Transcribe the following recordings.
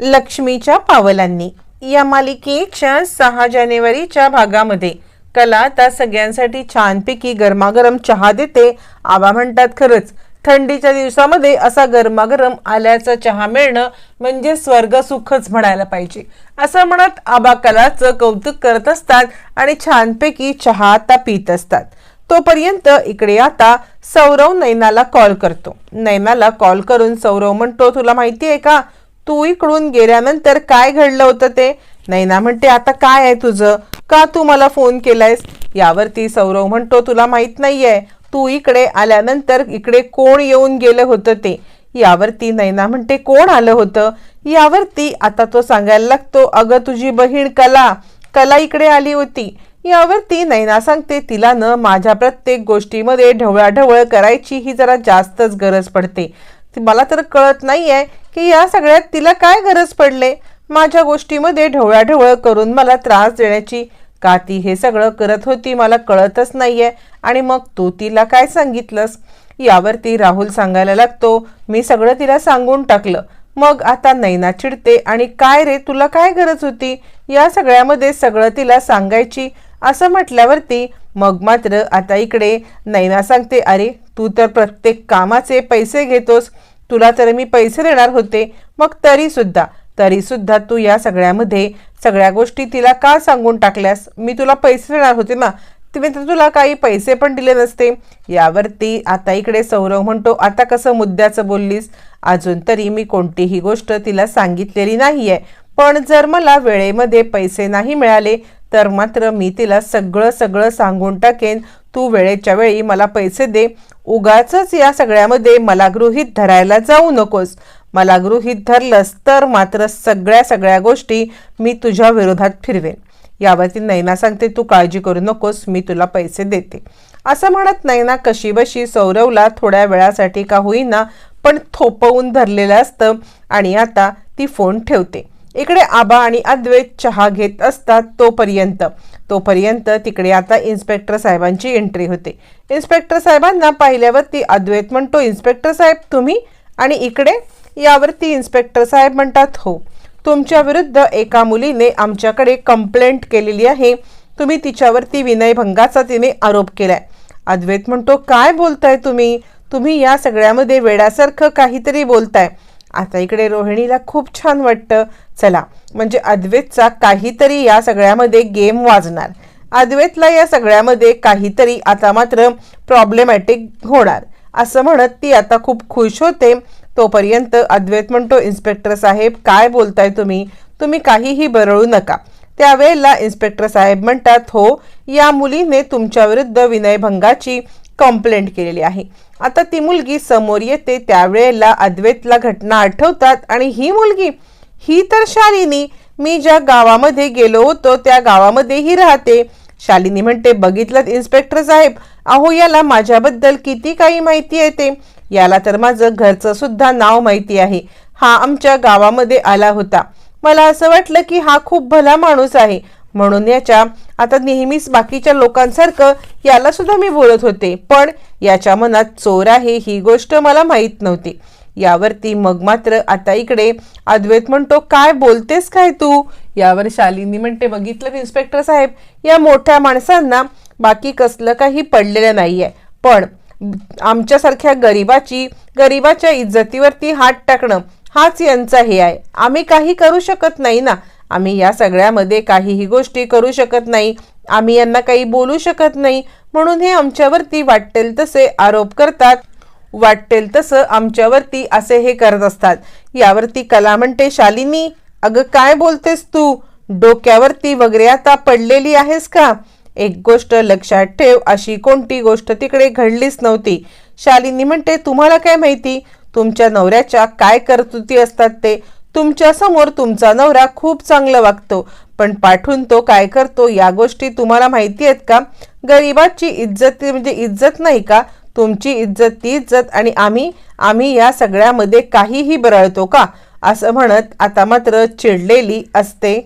लक्ष्मीच्या पावलांनी. या मालिकेच्या सहा जानेवारीच्या भागामध्ये कला आता सगळ्यांसाठी छानपैकी गरमागरम चहा देते. आबा म्हणतात खरंच थंडीच्या दिवसामध्ये असा गरमागरम आल्याचा चहा मिळणं म्हणजे स्वर्ग सुखच म्हणायला पाहिजे. असं म्हणत आबा कलाचं कौतुक करत असतात आणि छानपैकी चहा आता पित असतात. तोपर्यंत इकडे आता सौरव नैनाला कॉल करतो. नैनाला कॉल करून सौरव म्हणतो तुला माहिती आहे का? तू इकडून गेल्यानंतर काय घडलं होतं ते? नैना म्हणते आता काय आहे तुझं? का तू मला फोन केलायस? यावरती सौरव म्हणतो तुला माहीत नाहीये. तू इकडे आल्यानंतर इकडे कोण येऊन गेलं होतं ते? यावरती नैना म्हणते कोण आलं होतं? यावरती आता तो सांगायला लागतो अगं तुझी बहीण कला. कला इकडे आली होती. यावरती नैना सांगते तिला न माझ्या प्रत्येक गोष्टीमध्ये ढवळाढवळ करायची ही जरा जास्तच गरज पडते. मला तर कळत नाहीये की या सगळ्यात तिला काय गरज पडले? माझ्या गोष्टीमध्ये ढवळाढवळ करून मला त्रास देण्याची का ती हे सगळं करत होती मला कळतच नाहीये. आणि मग तू तिला काय सांगितलंस? यावरती राहुल सांगायला लागतो मी सगळं तिला सांगून टाकलं. मग आता नैना चिडते आणि काय रे तुला काय गरज होती? या सगळ्यामध्ये सगळं तिला सांगायची? असं म्हटल्यावरती मग मात्र आता इकडे नैना सांगते अरे तू तर प्रत्येक कामाचे पैसे घेतोस. तुला तर मी पैसे देणार होते. मग तरी सुद्धा तरी सुद्धा तू या सगळ्यामध्ये सगळ्या गोष्टी तिला का सांगून टाकल्यास? मी तुला पैसे देणार होते ना? मी तर तुला काही पैसे पण दिले नसते. यावरती आता इकडे सौरव म्हणतो आता कसं मुद्द्याचं बोललीस? अजून तरी मी कोणतीही गोष्ट तिला सांगितलेली नाही आहे पण जर मला वेळेमध्ये पैसे नाही मिळाले तर मात्र मी तिला सगळं सगळं सांगून टाकेन. तू वेळेच्या वेळी मला पैसे दे. उगाच या सगळ्यामध्ये मला गृहीत धरायला जाऊ नकोस. मला गृहीत धरलंस तर मात्र सगळ्या सगळ्या गोष्टी मी तुझ्या विरोधात फिरवेन. यावरती नैना सांगते तू काळजी करू नकोस मी तुला पैसे देते. असं म्हणत नैना कशीबशी सौरवला थोड्या वेळासाठी का होईना पण थोपवून धरलेलं असतं आणि आता ती फोन ठेवते. इकडे आबा आणि अद्वैत चहा घेत असतात तोपर्यंत. तोपर्यंत तिकडे आता इन्स्पेक्टर साहेबांची एंट्री होते. इन्स्पेक्टर साहेबांना पाहिल्यावरती अद्वैत म्हणतो इन्स्पेक्टर साहेब तुम्ही? आणि इकडे यावरती इन्स्पेक्टर साहेब म्हणतात हो तुमच्या विरुद्ध एका मुलीने आमच्याकडे कंप्लेंट केलेली आहे. तुम्ही तिच्यावरती विनयभंगाचा तिने आरोप केलाय. अद्वैत म्हणतो काय बोलताय तुम्ही? तुम्ही या सगळ्यामध्ये वेड्यासारखं काहीतरी बोलताय. आता इकडे रोहिणीला खूप छान वाटतं. चला म्हणजे अद्वैतचा काहीतरी या सगळ्यामध्ये गेम वाजणार. अद्वैतला या सगळ्यामध्ये काहीतरी आता मात्र प्रॉब्लेमॅटिक होणार. असं म्हणत ती आता खूप खुश होते. तोपर्यंत अद्वैत म्हणतो इन्स्पेक्टर साहेब काय बोलताय तुम्ही? तुम्ही काहीही बरळू नका. त्यावेळेला इन्स्पेक्टर साहेब म्हणतात हो या मुलीने तुमच्या विरुद्ध विनयभंगाची कंप्लेंट केलेली आहे. आता ती मुलगी समोर येते त्यावेळेला अद्वैतला घटना आठवतात आणि ही मुलगी ही तर शालिनी मी ज्या गावामध्ये गेलो होतो त्या गावामध्ये ही राहते. शालिनी म्हणते बघितलं इन्स्पेक्टर साहेब अहो याला माझ्याबद्दल किती काही माहिती येते याला तर माझं घरचं सुद्धा नाव माहिती आहे. हा आमच्या गावामध्ये आला होता. मला असं वाटलं की हा खूप भला माणूस आहे. म्हणून याच्या आता नेहमीच बाकीच्या लोकांसारखं याला सुद्धा मी बोलत होते. पण याच्या मनात चोर आहे ही गोष्ट मला माहीत नव्हती. यावरती मग मात्र आता इकडे अद्वैत म्हणतो काय बोलतेस काय तू? यावर शालिनी म्हणते बघितलं इन्स्पेक्टर साहेब या मोठ्या माणसांना बाकी कसलं काही पडलेलं नाही आहे पण आमच्यासारख्या गरिबाची गरिबाच्या इज्जतीवरती हात टाकणं हाच यांचा हे आहे. आम्ही काही करू शकत नाही ना. आम्ही या सगळ्यामध्ये काहीही गोष्टी करू शकत नाही. आम्ही यांना काही बोलू शकत नाही. म्हणून हे आमच्यावरती वाटेल तसे आरोप करतात. वाटेल तसं आमच्यावरती असे हे करत असतात. यावरती कला म्हणते शालिनी अगं काय बोलतेस तू? डोक्यावरती वगैरे आता पडलेली आहेस का? एक गोष्ट लक्षात ठेव अशी कोणती गोष्ट तिकडे घडलीच नव्हती. शालिनी म्हणते तुम्हाला काय माहिती? तुमच्या नवऱ्याच्या काय कर्तुती असतात ते? तुमच्यासमोर तुमचा नवरा खूप चांगलं वागतो. पण पाठून तो काय करतो या गोष्टी तुम्हाला माहिती आहेत का? गरिबाची इज्जत म्हणजे इज्जत नाही का? तुमची इज्जत ती इज्जत आणि आम्ही आम्ही या सगळ्यामध्ये काहीही बरळतो का? असं म्हणत आता मात्र चिडलेली असते.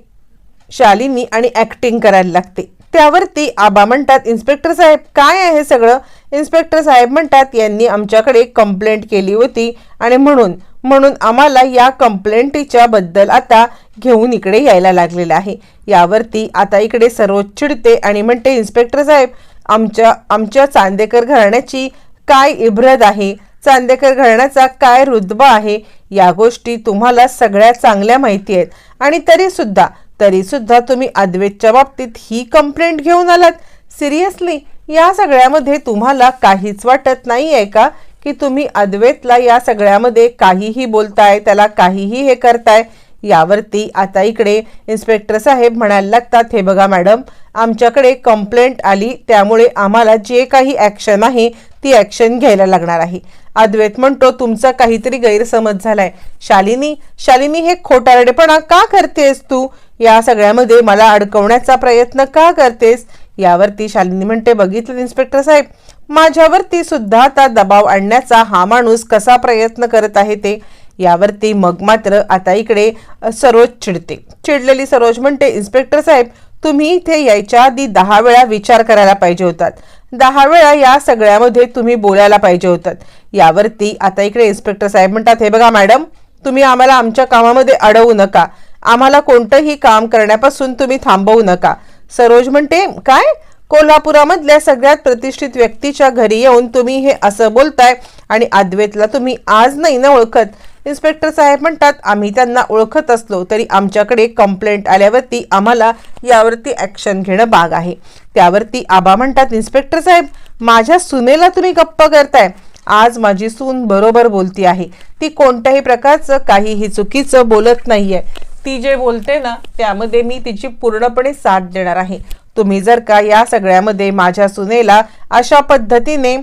शालिनी आणि ॲक्टिंग करायला लागते. त्यावरती आबा म्हणतात इन्स्पेक्टर साहेब काय आहे सगळं? इन्स्पेक्टर साहेब म्हणतात यांनी आमच्याकडे कंप्लेंट केली होती आणि म्हणून म्हणून आम्हाला या कंप्लेंटीच्या बद्दल आता घेऊन इकडे यायला लागलेलं आहे. यावरती आता इकडे सरोज चिडते आणि म्हणते इन्स्पेक्टर साहेब आमच्या आमच्या चांदेकर घराण्याची काय इब्रत आहे? चांदेकर घराण्याचा काय रुतबा आहे? या गोष्टी तुम्हाला सगळ्या चांगल्या माहिती आहेत. आणि तरीसुद्धा तरीसुद्धा तुम्ही अद्वैतच्या बाबतीत ही कंप्लेंट घेऊन आलात? सिरियसली या सगळ्यामध्ये तुम्हाला काहीच वाटत नाही आहे का? की तुम्ही अद्वैतला या सगळ्यामध्ये काहीही बोलताय त्याला काहीही हे करताय यावरती आता इकडे इन्स्पेक्टर साहेब म्हणायला लागतात हे बघा मॅडम आमच्याकडे कंप्लेंट आली त्यामुळे आम्हाला जे काही ॲक्शन आहे ती ॲक्शन घ्यायला लागणार आहे. अद्वैत म्हणतो तुमचा काहीतरी गैरसमज झालाय. शालिनी शालिनी हे खोटारडेपणा का करतेस तू? या सगळ्यामध्ये मला अडकवण्याचा प्रयत्न का करतेस? यावरती शालिनी म्हणते बघितलं इन्स्पेक्टर साहेब. माझ्यावरती सुद्धा आता दबाव आणण्याचा हा माणूस कसा प्रयत्न करत आहे ते? यावरती मग मात्र आता इकडे सरोज चिडते. चिडलेली सरोज म्हणते इन्स्पेक्टर साहेब तुम्ही इथे यायच्या आधी दहा वेळा विचार करायला पाहिजे होतात. दहा वेळा या सगळ्यामध्ये तुम्ही बोलायला पाहिजे होतात. यावरती आता इकडे इन्स्पेक्टर साहेब म्हणतात हे बघा मॅडम तुम्ही आम्हाला आमच्या कामामध्ये अडवू नका. आम्हाला कोणतंही काम करण्यापासून तुम्ही थांबवू नका. सरोज म्हणते काय? कोल्हापुरामधल्या सगळ्यात प्रतिष्ठित व्यक्तीच्या घरी येऊन तुम्ही हे असं बोलताय आणि अद्वैतला तुम्ही आज नाही ना ओळखत. इन्स्पेक्टर साहेब म्हणतात आम्ही त्यांना ओळखत असलो तरी आमच्याकडे कंप्लेंट आल्यावरती आम्हाला यावरती ॲक्शन घेणं भाग आहे. त्यावरती आबा म्हणतात इन्स्पेक्टर साहेब माझ्या सुनेला तुम्ही गप्प करताय. आज माझी सून बरोबर बोलती आहे. ती कोणत्याही प्रकारचं काहीही चुकीचं बोलत नाहीये. ती जे बोलते ना त्यामध्ये मी तिची पूर्णपणे साथ देणार आहे. तुम्ही जर का या सगळ्यामध्ये माझ्या सुनेला अशा पद्धतीने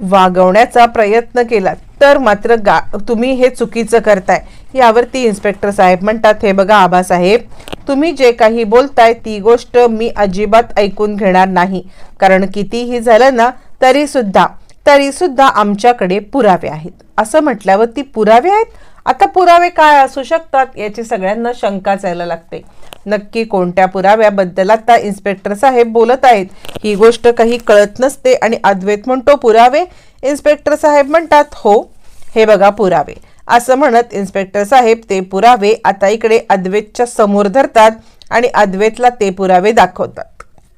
वागवण्याचा प्रयत्न केला तर मात्र गा तुम्ही हे चुकीचं करताय. यावरती इन्स्पेक्टर साहेब म्हणतात हे बघा आबासाहेब तुम्ही जे काही बोलताय ती गोष्ट मी अजिबात ऐकून घेणार नाही. कारण कितीही झालं ना तरीसुद्धा तरीसुद्धा आमच्याकडे पुरावे आहेत. असं म्हटल्यावर ती पुरावे आहेत? आता पुरावे काय असू शकतात याची सगळ्यांना शंका जायला लागते. नक्की कोणत्या पुराव्याबद्दल आता इन्स्पेक्टर साहेब बोलत आहेत? ही गोष्ट काही कळत नसते आणि अद्वैत म्हणतो पुरावे. इन्स्पेक्टर साहेब म्हणतात हो हे बघा पुरावे. असं म्हणत इन्स्पेक्टर साहेब ते पुरावे आता इकडे अद्वैतच्या समोर धरतात आणि अद्वैतला ते पुरावे दाखवतात.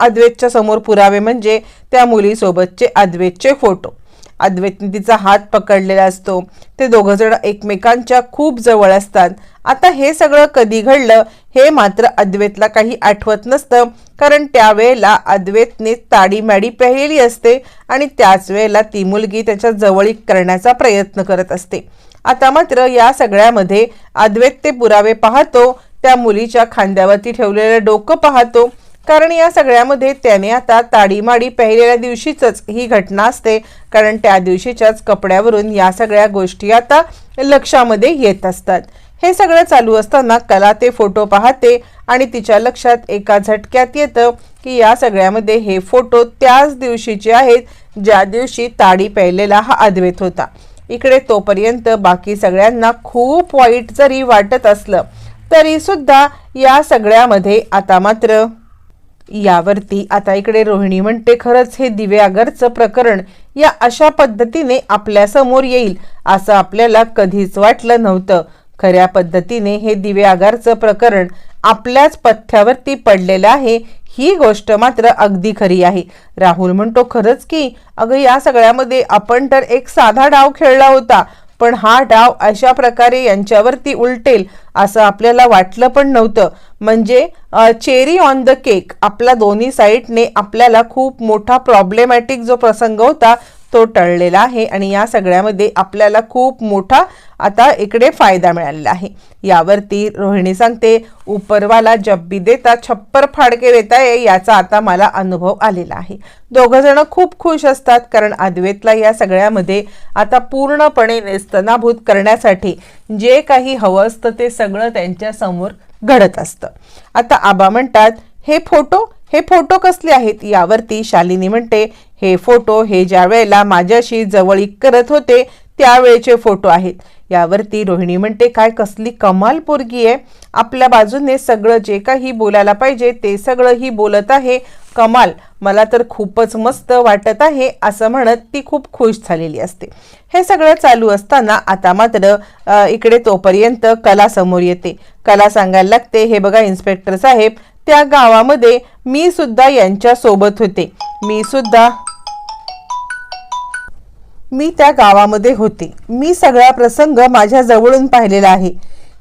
अद्वैतच्या समोर पुरावे म्हणजे त्या मुलीसोबतचे अद्वैतचे फोटो. अद्वैतने तिचा हात पकडलेला असतो. ते दोघंजण एकमेकांच्या खूप जवळ असतात. आता हे सगळं कधी घडलं हे मात्र अद्वैतला काही आठवत नसतं. कारण त्यावेळेला अद्वैतने ताडी पेहलेली असते आणि त्याच वेळेला ती मुलगी त्याच्या जवळीक करण्याचा प्रयत्न करत असते. आता मात्र या सगळ्यामध्ये अद्वैत ते पुरावे पाहतो. त्या मुलीच्या खांद्यावरती ठेवलेलं डोकं पाहतो. कारण या सगळ्यामध्ये त्याने आता ताडीमाडी पहिलेल्या दिवशीच ही घटना असते. कारण त्या दिवशीच्याच कपड्यावरून या सगळ्या गोष्टी आता लक्षामध्ये येत असतात. हे सगळं चालू असताना कला ते फोटो पाहते आणि तिच्या लक्षात एका झटक्यात येतं की या सगळ्यामध्ये हे फोटो त्याच दिवशीचे आहेत ज्या दिवशी ताडी पहिलेला हा अद्वैत होता. इकडे तोपर्यंत बाकी सगळ्यांना खूप वाईट जरी वाटत असलं तरी सुद्धा या सगळ्यामध्ये आता मात्र यावरती आता इकडे रोहिणी म्हणते खरंच हे दिव्यागरचं प्रकरण या अशा पद्धतीने आपल्यासमोर येईल असं आपल्याला कधीच वाटलं नव्हतं. खऱ्या पद्धतीने हे दिव्यागारचं प्रकरण आपल्याच पथ्यावरती पडलेलं आहे ही गोष्ट मात्र अगदी खरी आहे. राहुल म्हणतो खरंच की अगं या सगळ्यामध्ये आपण तर एक साधा डाव खेळला होता पण हा डाव अशा प्रकारे यांच्यावरती उलटेल असं आपल्याला वाटलं पण नव्हतं. म्हणजे चेरी ऑन द केक आपला दोन्ही साईडने आपल्याला खूप मोठा प्रॉब्लेमॅटिक जो प्रसंग होता तो टळलेला आहे आणि या सगळ्यामध्ये आपल्याला खूप मोठा आता इकडे फायदा मिळालेला आहे. यावरती रोहिणी सांगते उपरवाला जब देता छप्पर फाडके देता ये याचा आता मला अनुभव आलेला आहे. दोघं जण खूप खुश असतात कारण अद्वैतला या सगळ्यामध्ये आता पूर्णपणे नेस्तनाभूत करण्यासाठी जे काही हवं असतं ते सगळं त्यांच्यासमोर घडत असतं. आता आबा म्हणतात हे फोटो हे फोटो कसले आहेत यावरती शालिनी म्हणते हे फोटो हे ज्या वेळेला माझ्याशी जवळीक करत होते त्यावेळेचे फोटो आहेत. यावरती रोहिणी म्हणते काय कसली कमाल पोरगी आहे. आपल्या बाजूने सगळं जे काही बोलायला पाहिजे ते सगळं ही बोलत आहे. कमाल मला तर खूपच मस्त वाटत आहे असं म्हणत ती खूप खुश झालेली असते. हे सगळं चालू असताना आता मात्र इकडे तोपर्यंत कला समोर येते. कला सांगायला लागते हे बघा इन्स्पेक्टर साहेब त्या गावामध्ये मी सुद्धा यांच्या सोबत होते. मी सुद्धा मी त्या गावामध्ये होते. मी सगळा प्रसंग माझ्या जवळून पाहिलेला आहे.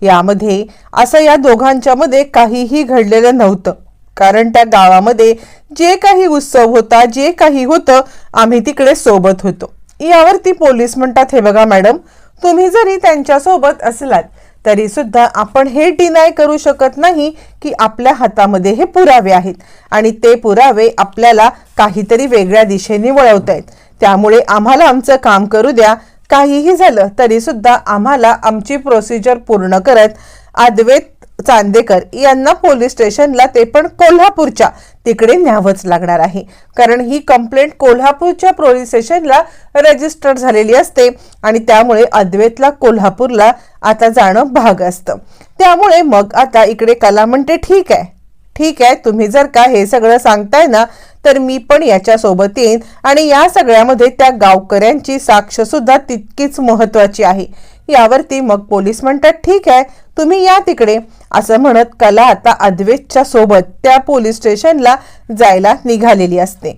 यामध्ये असं या दोघांच्या मध्ये काहीही घडलेलं नव्हतं. कारण त्या गावामध्ये जे काही उत्सव होता जे काही होतं आम्ही तिकडे सोबत होतो. यावरती पोलीस म्हणतात हे बघा मॅडम तुम्ही जरी त्यांच्यासोबत असलात तरी सुद्धा आपण हे डिनाय करू शकत नाही की आपल्या हातामध्ये हे पुरावे आहेत. आणि ते पुरावे आपल्याला काहीतरी वेगळ्या दिशेने वळवत आहेत त्यामुळे आम्हाला आमचं काम करू द्या. काहीही झालं तरी सुद्धा आम्हाला आमची प्रोसिजर पूर्ण करत अद्वैत चांदेकर यांना पोलीस स्टेशनला ते पण कोल्हापूरच्या. तिकडे न्यावंच लागणार आहे. कारण ही कंप्लेंट कोल्हापूरच्या पोलीस स्टेशनला रजिस्टर झालेली असते आणि त्यामुळे अद्वैतला कोल्हापूरला आता जाणं भाग असतं. त्यामुळे मग आता इकडे कला म्हणते ठीक आहे ठीक आहे तुम्ही जर का हे सगळं सांगताय ना तर मी पण याच्यासोबत येईन आणि या सगळ्यामध्ये त्या गावकऱ्यांची साक्ष सुद्धा तितकीच महत्वाची आहे. यावरती मग पोलीस म्हणतात ठीक आहे तुम्ही या तिकडे. असं म्हणत कला आता अद्वेतच्या सोबत त्या पोलीस स्टेशनला जायला निघालेली असते.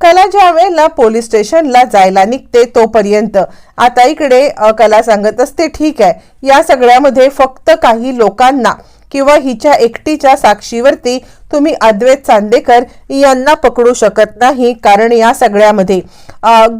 कला ज्या वेळेला पोलीस स्टेशनला जायला निघते तोपर्यंत. आता इकडे कला सांगत असते ठीक आहे. या सगळ्यामध्ये फक्त काही लोकांना किंवा हिच्या एकटीच्या साक्षीवरती तुम्ही अद्वैत चांदेकर यांना पकडू शकत नाही कारण या सगळ्यामध्ये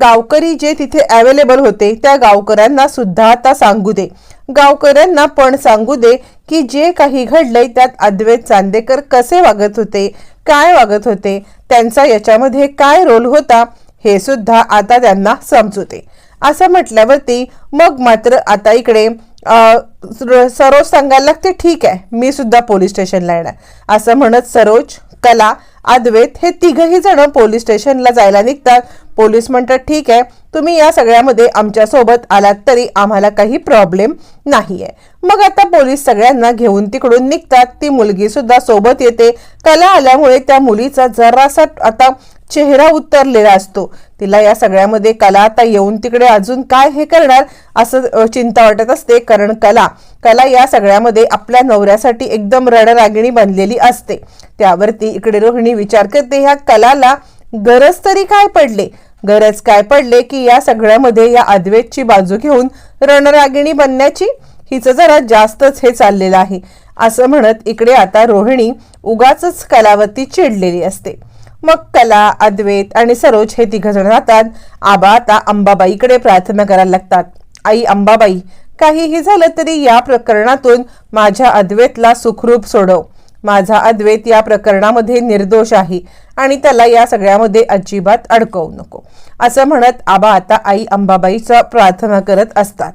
गावकरी जे तिथे अवेलेबल होते त्या गावकऱ्यांना सुद्धा आता सांगू दे. गावकऱ्यांना पण सांगू दे की जे काही घडलंय त्यात अद्वैत चांदेकर कसे वागत होते काय वागत होते त्यांचा याच्यामध्ये काय रोल होता हे सुद्धा आता त्यांना समजू दे. असं म्हटल्यावरती मग मात्र आता इकडे सरोज सांगायला लागते ठीक आहे मी सुद्धा पोलीस स्टेशनला येणार. असं म्हणत सरोज कला अद्वैत हे तिघही जण पोलीस स्टेशनला जायला निघतात. पोलीस म्हणतात ठीक आहे तुम्ही या सगळ्यामध्ये आमच्यासोबत आलात तरी आम्हाला काही प्रॉब्लेम नाही आहे मग आता पोलीस सगळ्यांना घेऊन तिकडून निघतात. ती मुलगी सुद्धा सोबत येते. कला आल्यामुळे त्या मुलीचा जरासा आता चेहरा उतरलेला असतो. तिला या सगळ्यामध्ये कला आता येऊन तिकडे अजून काय हे करणार? असं चिंता वाटत असते. कारण कला कला या सगळ्यामध्ये आपल्या नवऱ्यासाठी एकदम रणरागिणी बनलेली असते. त्यावरती इकडे रोहिणी विचार करते ह्या कलाला गरज तरी काय पडले? गरज काय पडले की या सगळ्यामध्ये या अद्वैतची बाजू घेऊन रणरागिणी बनण्याची? हिचं जरा जास्तच हे चाललेलं आहे. असं म्हणत इकडे आता रोहिणी उगाच कलावती चिडलेली असते. मग कला अद्वैत आणि सरोज हे तिघ जण राहतात. आबा आता अंबाबाईकडे प्रार्थना करायला लागतात. आई अंबाबाई काहीही झालं तरी या प्रकरणातून माझ्या अद्वैतला सुखरूप सोडव. माझा अद्वैत या प्रकरणामध्ये निर्दोष आहे आणि त्याला या सगळ्यामध्ये अजिबात अडकवू नको. असं म्हणत आबा आता आई अंबाबाईचा प्रार्थना करत असतात.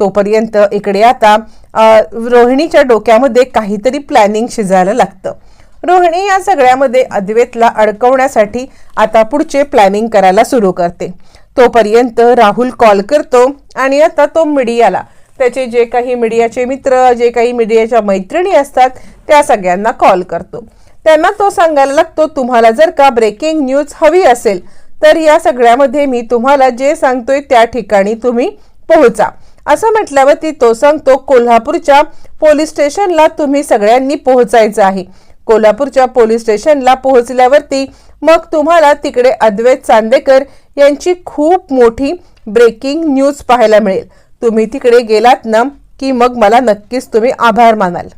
तोपर्यंत इकडे आता रोहिणीच्या डोक्यामध्ये काहीतरी प्लॅनिंग शिजायला लागतं. रोहिणी या सगळ्यामध्ये अद्वैतला अडकवण्यासाठी आता पुढचे प्लॅनिंग करायला सुरू करते. तोपर्यंत राहुल कॉल करतो आणि आता तो मीडियाला त्याचे जे काही मीडियाचे मित्र जे काही मीडियाच्या मैत्रिणी असतात त्या सगळ्यांना कॉल करतो. त्यांना तो सांगायला लागतो तुम्हाला जर का ब्रेकिंग न्यूज हवी असेल तर या सगळ्यामध्ये मी तुम्हाला जे सांगतोय त्या ठिकाणी तुम्ही पोहोचा. असं म्हटल्यावरती तो सांगतो कोल्हापूरच्या पोलीस स्टेशनला तुम्ही सगळ्यांनी पोहोचायचं आहे. कोल्हापूरच्या पोलीस स्टेशनला पोहोचल्यावरती मग तुम्हाला तिकडे अद्वैत चांदेकर यांची खूप मोठी ब्रेकिंग न्यूज पाहायला मिळेल. तुम्ही तिकडे गेलात ना की मग मला नक्कीच तुम्ही आभार मानाल.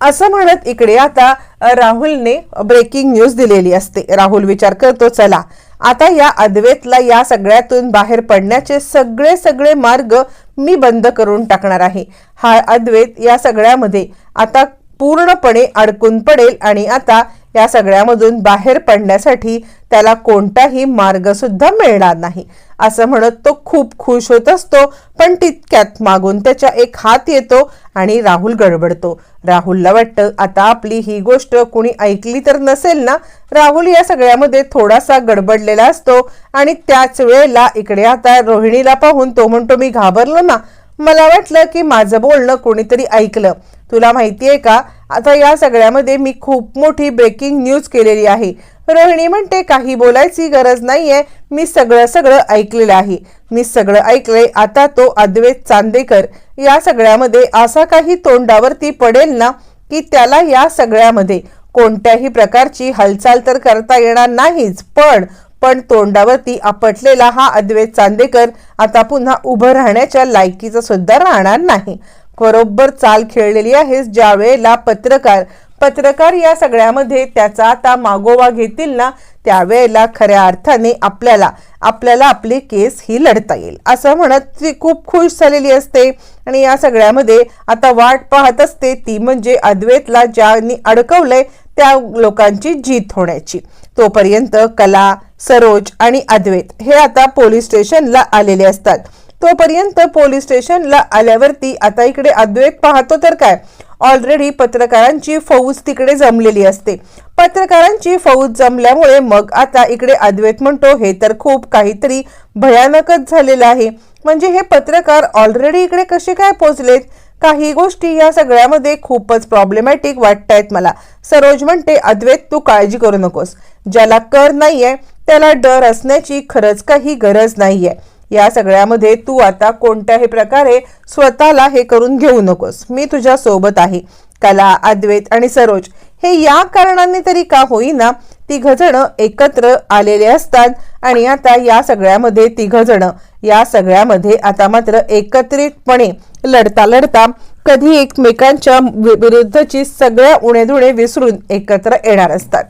असं म्हणत इकडे आता राहुलने ब्रेकिंग न्यूज दिलेली असते. राहुल विचार करतो चला आता या अद्वेतला या सगळ्यातून बाहेर पडण्याचे सगळे सगळे मार्ग मी बंद करून टाकणार आहे. हा अद्वैत या सगळ्यामध्ये आता पूर्णपणे अडकून पडेल आणि आता या सगळ्यामधून बाहेर पडण्यासाठी त्याला कोणताही मार्ग सुद्धा मिळणार नाही. असं म्हणत तो खूप खुश होत असतो पण तितक्यात मागून त्याच्या एक हात येतो आणि राहुल गडबडतो. राहुलला वाटतं आता आपली ही गोष्ट कुणी ऐकली तर नसेल ना? राहुल या सगळ्यामध्ये थोडासा गडबडलेला असतो आणि त्याच वेळेला इकडे आता रोहिणीला पाहून तो म्हणतो मी घाबरलो ना. मला वाटलं की माझं बोलणं कोणीतरी ऐकलं. तुला माहिती आहे का? आता या सगळ्यामध्ये मी खूप मोठी ब्रेकिंग न्यूज केलेली आहे. रोहिणी म्हणते काही बोलायची गरज नाहीये. मी सगळं सगळं ऐकलेलं आहे. मी सगळं ऐकलंय. आता तो अद्वैत चांदेकर या सगळ्यामध्ये असा काही तोंडावरती पडेल ना की त्याला या सगळ्यामध्ये कोणत्याही प्रकारची हालचाल तर करता येणार नाहीच. पण पण तोंडावरती आपटलेला हा अद्वैत चांदेकर आता पुन्हा उभं राहण्याच्या लायकीचा सुद्धा राहणार नाही. बरोबर चाल खेळलेली आहेस ज्या वेळेला पत्रकार पत्रकार या सगळ्यामध्ये त्याचा आता मागोवा घेतील ना त्यावेळेला खऱ्या अर्थाने आपल्याला आपल्याला आपली केस ही लढता येईल. असं म्हणत ती खूप खुश झालेली असते. आणि या सगळ्यामध्ये आता वाट पाहत असते ती म्हणजे अद्वैतला ज्यांनी अडकवलंय त्या लोकांची जीत होण्याची. तोपर्यंत कला सरोज आणि अद्वैत हे आता पोलीस स्टेशनला आलेले असतात. तोपर्यंत पोलीस स्टेशनला आल्यावरती आता इकडे अद्वैत पाहतो तर काय? ऑलरेडी पत्रकारांची फौज तिकडे जमलेली असते. पत्रकारांची फौज जमल्यामुळे मग आता इकडे अद्वैत म्हणतो हे तर खूप काहीतरी भयानकच झालेलं आहे. म्हणजे हे पत्रकार ऑलरेडी इकडे कसे काय पोचलेत? काही गोष्टी या सगळ्यामध्ये खूपच प्रॉब्लेमॅटिक वाटतायत मला. सरोज म्हणते अद्वैत तू काळजी करू नकोस. ज्याला कर नाहीये त्याला डर असण्याची खरंच काही गरज नाहीये. या सगळ्यामध्ये तू आता कोणत्याही प्रकारे स्वतःला हे करून घेऊ नकोस. मी तुझ्या सोबत आहे. कला अद्वैत आणि सरोज हे या कारणाने तरी का होईना तिघ जण एकत्र आलेले असतात आणि आता या सगळ्यामध्ये तिघ जण या सगळ्यामध्ये आता मात्र एकत्रितपणे लढता लढता कधी एकमेकांच्या विरुद्धची सगळ्या उणेधुणे विसरून एकत्र येणार असतात.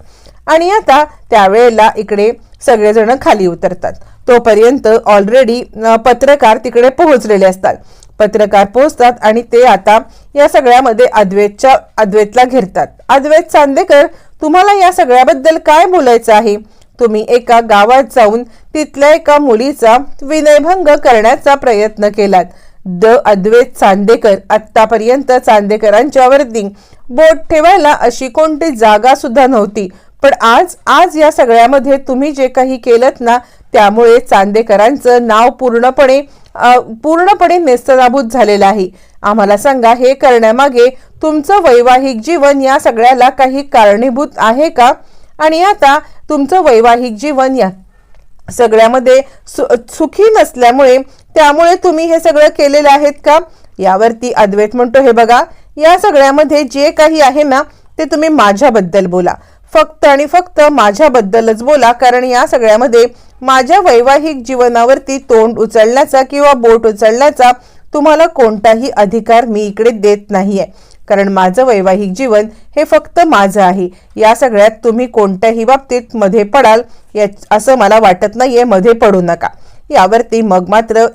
आणि आता त्यावेळेला इकडे सगळेजण खाली उतरतात. तोपर्यंत ऑलरेडी पत्रकार तिकडे पोहोचलेले असतात. पत्रकार पोहोचतात आणि ते आता या सगळ्यामध्ये अद्वैतच्या अद्वैतला घेरतात. अद्वैत चांदेकर तुम्हाला या सगळ्याबद्दल काय बोलायचं आहे? तुम्ही एका गावात जाऊन तिथल्या एका मुलीचा विनयभंग करण्याचा प्रयत्न केलात. द अद्वैत चांदेकर आतापर्यंत चांदेकरांच्या वरती बोट ठेवायला अशी कोणती जागा सुद्धा नव्हती. पण आज आज या सगळ्यामध्ये तुम्ही जे काही केलं ना त्यामुळे चांदेकरांचं नाव पूर्णपणे पूर्णपणे नेस्तनाबूत झालेलं आहे. आम्हाला सांगा हे करण्यामागे तुमचं वैवाहिक जीवन या सगळ्याला काही कारणीभूत आहे का? आणि आता तुमचं वैवाहिक जीवन या सगळ्यामध्ये सु सुखी नसल्यामुळे त्यामुळे तुम्ही हे सगळं केलेलं आहेत का? यावरती अद्वैत म्हणतो हे बघा या सगळ्यामध्ये जे काही आहे ना ते तुम्ही माझ्याबद्दल बोला. फक्त आणि फक्त माझ्याबद्दलच बोला कारण या सगळ्यामध्ये माझ्या वैवाहिक जीवनावरती तोंड उचलण्याचा किंवा बोट उचलण्याचा तुम्हाला कोणताही अधिकार मी इकडे देत नाहीये. कारण माझं वैवाहिक जीवन हे फक्त माझं आहे. या सगळ्यात तुम्ही कोणत्याही बाबतीत मध्ये पडाल या असं मला वाटत नाहीये. मध्ये पडू नका. यावरती मग मात्र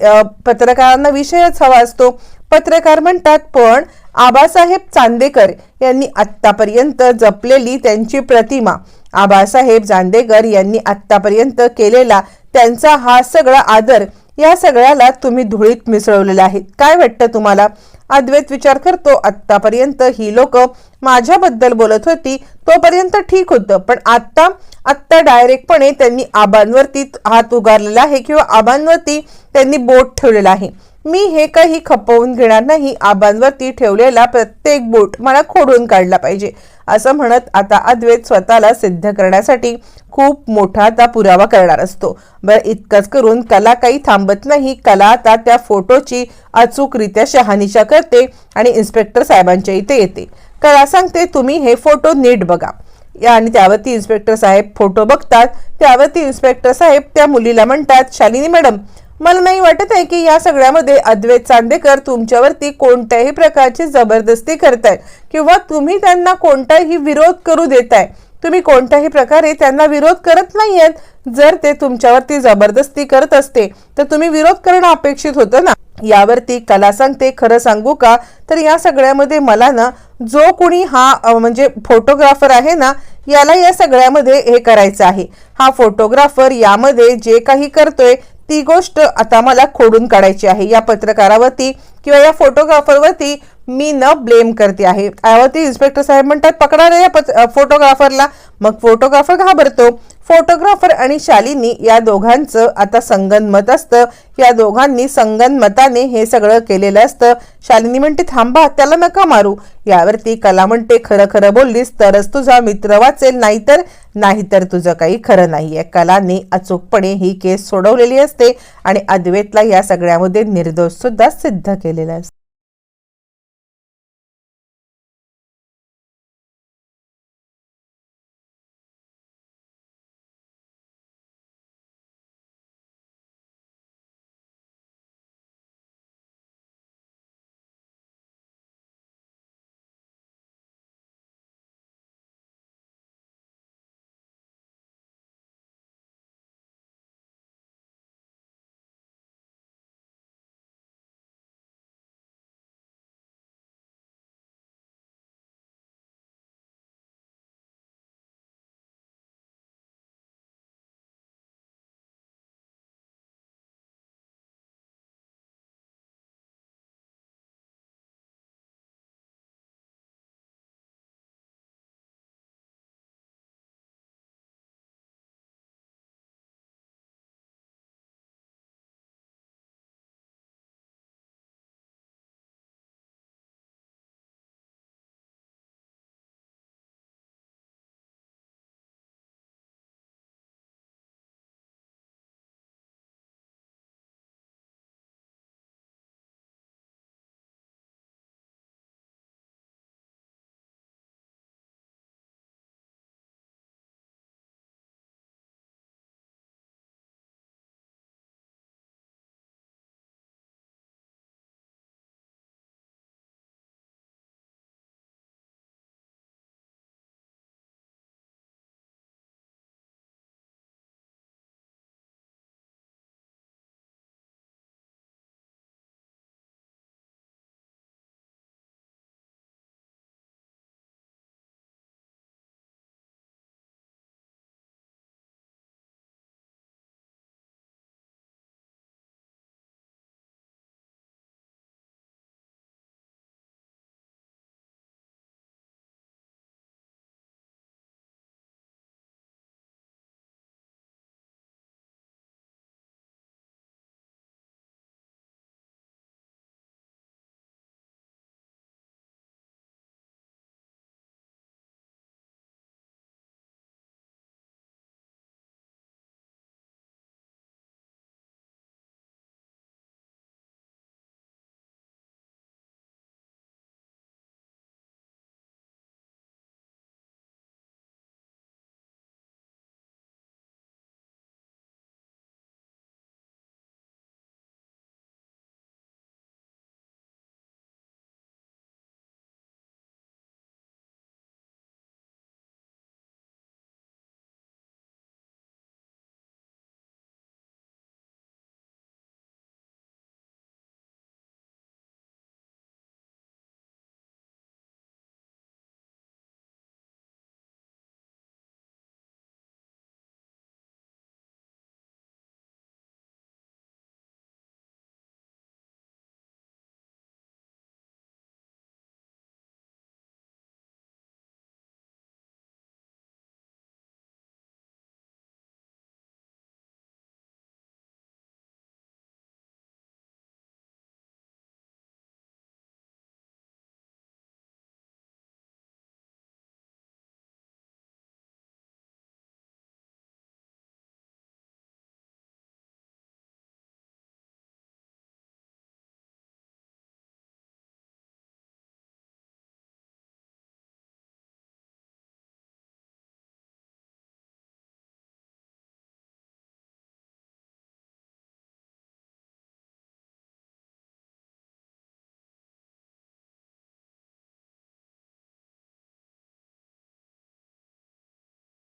पत्रकारांना विषयच हवा असतो. पत्रकार म्हणतात पण आबासाहेब चांदेकर यांनी आत्तापर्यंत जपलेली त्यांची प्रतिमा आबासाहेब चांदेकर यांनी आत्तापर्यंत केलेला त्यांचा हा सगळा आदर या सगळ्याला तुम्ही धुळीत मिसळवलेला आहे काय वाटतं तुम्हाला? अद्वैत विचार करतो आत्तापर्यंत ही लोक माझ्याबद्दल बोलत होती तोपर्यंत ठीक होतं पण आत्ता आत्ता डायरेक्टपणे त्यांनी आबांवरती हात उगारलेला आहे किंवा आबांवरती त्यांनी बोट ठेवलेला आहे. मी हे काही खपवून घेणार नाही. आबांवरती ठेवलेला प्रत्येक बोट मला खोडून काढला पाहिजे. असं म्हणत आता अद्वैत स्वतःला सिद्ध करण्यासाठी खूप मोठा आता पुरावा करणार असतो. बरं इतकंच करून कला काही थांबत नाही. कला आता त्या फोटोची अचूकरित्या शहानिशा करते आणि इन्स्पेक्टर साहेबांच्या इथे येते. कला सांगते तुम्ही हे फोटो नीट बघा. या आणि त्यावरती इन्स्पेक्टर साहेब फोटो बघतात. त्यावरती इन्स्पेक्टर साहेब त्या मुलीला म्हणतात शालिनी मॅडम मला नाही वाटत आहे की या सगळ्यामध्ये अद्वैत चांदेकर तुमच्यावरती कोणत्याही प्रकारची जबरदस्ती करताय किंवा तुम्ही त्यांना कोणताही विरोध करू देताय. तुम्ही कोणत्याही प्रकारे त्यांना विरोध करत नाहीयेत. जर ते तुमच्यावरती जबरदस्ती करत असते तर तुम्ही विरोध करणं अपेक्षित होतं ना? यावरती कला सांगते खरं सांगू का? तर या सगळ्यामध्ये मला ना जो कोणी हा म्हणजे फोटोग्राफर आहे ना याला या सगळ्यामध्ये हे करायचं आहे. हा फोटोग्राफर यामध्ये जे काही करतोय ती गोष्ट आता मला खोडून काढायची आहे. या पत्रकारावरती किंवा या फोटोग्राफरवरती मी न ब्लेम करते आहे. यावरती इन्स्पेक्टर साहेब म्हणतात पकडा या पत- फोटोग्राफरला. मग फोटोग्राफर घाबरतो. फोटोग्राफर आणि शालिनी या दोघांचं आता संगनमत असतं. या दोघांनी संगनमताने हे सगळं केलेलं असतं. शालिनी म्हणते थांबा त्याला नका मारू. यावरती कला म्हणते खरं खरं बोललीस तरच तुझा मित्र वाचेल नाहीतर नाहीतर तुझं काही खरं नाही आहे कलाने अचूकपणे ही केस सोडवलेली असते आणि अद्वैतला या सगळ्यामध्ये निर्दोष सुद्धा सिद्ध केलेलं असतो.